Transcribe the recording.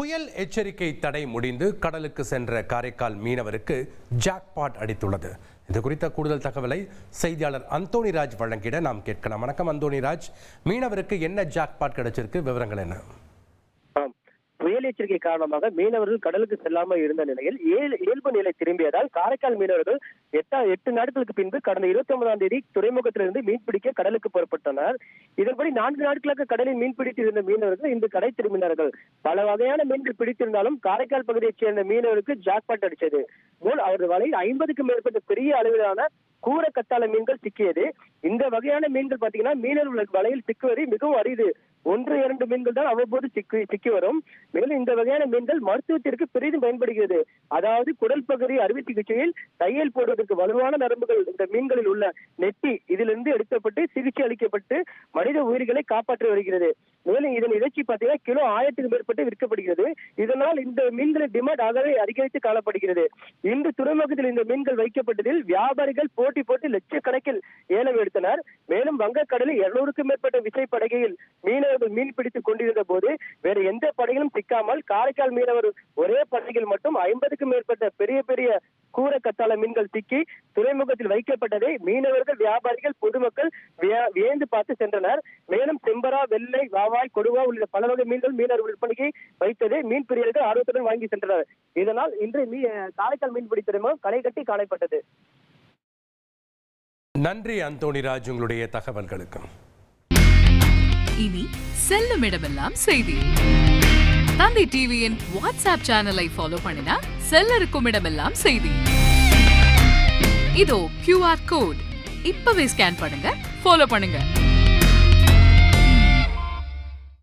புயல் எச்சரிக்கை தடை முடிந்து கடலுக்கு சென்ற காரைக்கால் மீனவருக்கு ஜாக்பாட் அடித்துள்ளது. இது குறித்த கூடுதல் தகவலை செய்தியாளர் அந்தோணிராஜ் வழங்கிட நாம் கேட்கலாம். வணக்கம் அந்தோணிராஜ் மீனவருக்கு என்ன ஜாக்பாட் கிடைச்சிருக்கு? விவரங்கள் என்ன? புயல் எச்சரிக்கை காரணமாக மீனவர்கள் கடலுக்கு செல்லாமல் இருந்த நிலையில் இயல்பு நிலை திரும்பியதால் காரைக்கால் மீனவர்கள் எட்டா எட்டு நாட்களுக்கு பின்பு கடந்த இருபத்தி ஒன்பதாம் தேதி துறைமுகத்திலிருந்து மீன்பிடிக்க கடலுக்கு புறப்பட்டனர். இதன்படி நான்கு நாட்களாக கடலில் மீன்பிடித்து இருந்த மீனவர்கள் இன்று கடை திரும்பினார்கள். பல வகையான மீன்கள் பிடித்திருந்தாலும் காரைக்கால் பகுதியைச் சேர்ந்த மீனவருக்கு ஜாக்பாட் அடித்தது. போல் அவரது வலையில் ஐம்பதுக்கும் மேற்பட்ட பெரிய அளவிலான கூர கத்தாழ மீன்கள் சிக்கியது. இந்த வகையான மீன்கள் பாத்தீங்கன்னா மீனவர்கள் வலையில் சிக்குவது மிகவும் அரிது. ஒன்று இரண்டு மீன்கள் தான் அவ்வப்போது சிக்கி சிக்கி வரும். மேலும் இந்த வகையான மீன்கள் மருத்துவத்திற்கு பெரிதும் பயன்படுகிறது. அதாவது குடல் பகுதி அறுவை சிகிச்சையில் தையல் போடுவதற்கு வலுவான நரம்புகள் இந்த மீன்களில் உள்ள நெட்டி இதிலிருந்து எடுக்கப்பட்டு சிகிச்சை அளிக்கப்பட்டு மனித உயிர்களை காப்பாற்றி வருகிறது. மேலும் இதன் இறைச்சி பார்த்தீங்கன்னா கிலோ ஆயிரத்துக்கு மேற்பட்டு விற்கப்படுகிறது. இதனால் இந்த மீன்களின் டிமாண்ட் ஆகவே அதிகரித்து காணப்படுகிறது. இன்று துறைமுகத்தில் இந்த மீன்கள் வைக்கப்பட்டதில் வியாபாரிகள் போட்டி போட்டு லட்சக்கணக்கில் ஏலம் எடுத்தனர் மேலும் வங்கக்கடலில் இருநூறுக்கும் மேற்பட்ட விசைப்படகையில் மீனவர்கள் மீன் பிடித்துக் கொண்டிருந்த போது வேறு எந்த படகிலும் சிக்காமல் காரைக்கால் மீனவர் ஒரே படகில் மட்டும் ஐம்பதுக்கும் மேற்பட்ட பெரிய பெரிய கூர கத்தாழ மீன்கள் சிக்கி துறைமுகத்தில் வைக்கப்பட்டதை மீனவர்கள் வியாபாரிகள் பொதுமக்கள் வியந்து பார்த்து சென்றனர். மேலும் செம்பரா வெள்ளை வாவாய் கொடுவா உள்ளிட்ட பல வகை மீன்கள் மீனவர் விற்பனைக்கு வைத்ததை மீன் பிரியர்கள் ஆர்வத்துடன் வாங்கி சென்றனர். இதனால் இன்று மீ காரைக்கால் மீன்பிடி துறைமுகம் களை கட்டி காணப்பட்டது. நன்றி அந்தோணிராஜ் உங்களுடைய தகவல்களுக்கு. இனி செல்லும் இடமெல்லாம் செய்தி. தந்தி டிவியின் வாட்ஸ்அப் சேனலை ஃபாலோ பண்ணினா செல்ல இருக்கும் இடமெல்லாம் செய்தி. இதோ கியூஆர் கோட் இப்பவே ஸ்கேன் பண்ணுங்க ஃபாலோ பண்ணுங்க.